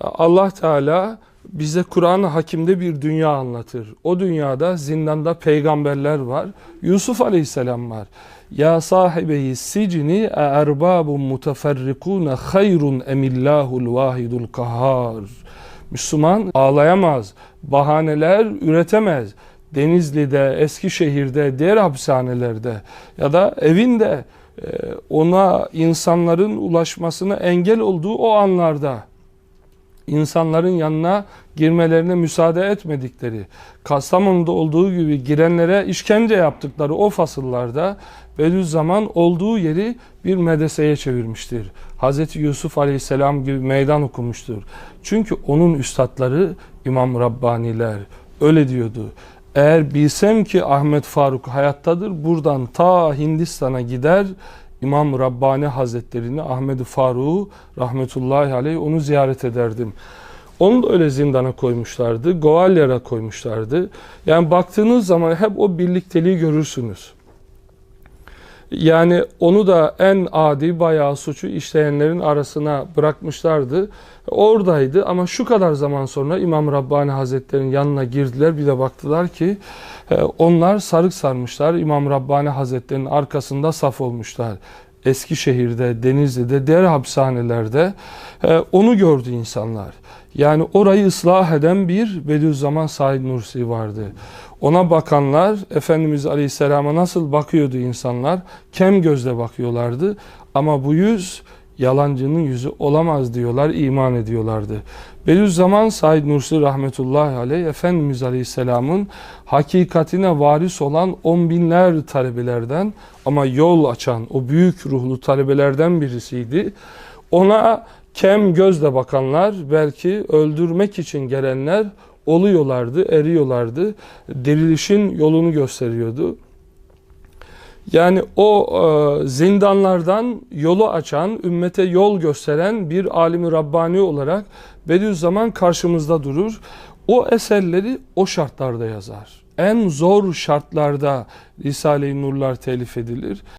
Allah Teala bize Kur'an-ı Hakim'de bir dünya anlatır. O dünyada zindanda peygamberler var. Yusuf Aleyhisselam var. Ya sahibeyi sicni e erbabun muteferrikune hayrun emillahul vahidul kahhar. Müslüman ağlayamaz, bahaneler üretemez. Denizli'de, Eskişehir'de, diğer hapishanelerde ya da evinde e, ona insanların ulaşmasına engel olduğu o anlarda insanların yanına girmelerine müsaade etmedikleri, Kastamonu'da olduğu gibi girenlere işkence yaptıkları o fasıllarda Bediüzzaman olduğu yeri bir medreseye çevirmiştir. Hz. Yusuf Aleyhisselam gibi meydan okumuştur. Çünkü onun üstadları İmam Rabbaniler öyle diyordu. Eğer bilsem ki Ahmet Faruk hayattadır buradan ta Hindistan'a gider İmam Rabbani Hazretlerini Ahmet Faruk'u rahmetullahi aleyh onu ziyaret ederdim. Onu da öyle zindana koymuşlardı. Govalyar'a koymuşlardı. Yani baktığınız zaman hep o birlikteliği görürsünüz. Yani onu da en adi bayağı suçu işleyenlerin arasına bırakmışlardı. Oradaydı ama şu kadar zaman sonra İmam Rabbani Hazretleri'nin yanına girdiler. Bir de baktılar ki e, onlar sarık sarmışlar. İmam Rabbani Hazretleri'nin arkasında saf olmuşlar. Eskişehir'de, Denizli'de, diğer hapishanelerde e, onu gördü insanlar. Yani orayı ıslah eden bir Bediüzzaman Said Nursi vardı. Ona bakanlar Efendimiz Aleyhisselam'a nasıl bakıyordu insanlar? Kem gözle bakıyorlardı. Ama bu yüz yalancının yüzü olamaz diyorlar, iman ediyorlardı. Bediüzzaman Said Nursi rahmetullahi aleyh Efendimiz Aleyhisselam'ın hakikatine varis olan on binler talebelerden ama yol açan o büyük ruhlu talebelerden birisiydi. Ona kem gözle bakanlar belki öldürmek için gelenler oluyorlardı, eriyorlardı. Dirilişin yolunu gösteriyordu. Yani o e, zindanlardan yolu açan, ümmete yol gösteren bir alimi Rabbani olarak Bediüzzaman karşımızda durur. O eserleri o şartlarda yazar. En zor şartlarda Risale-i Nurlar telif edilir.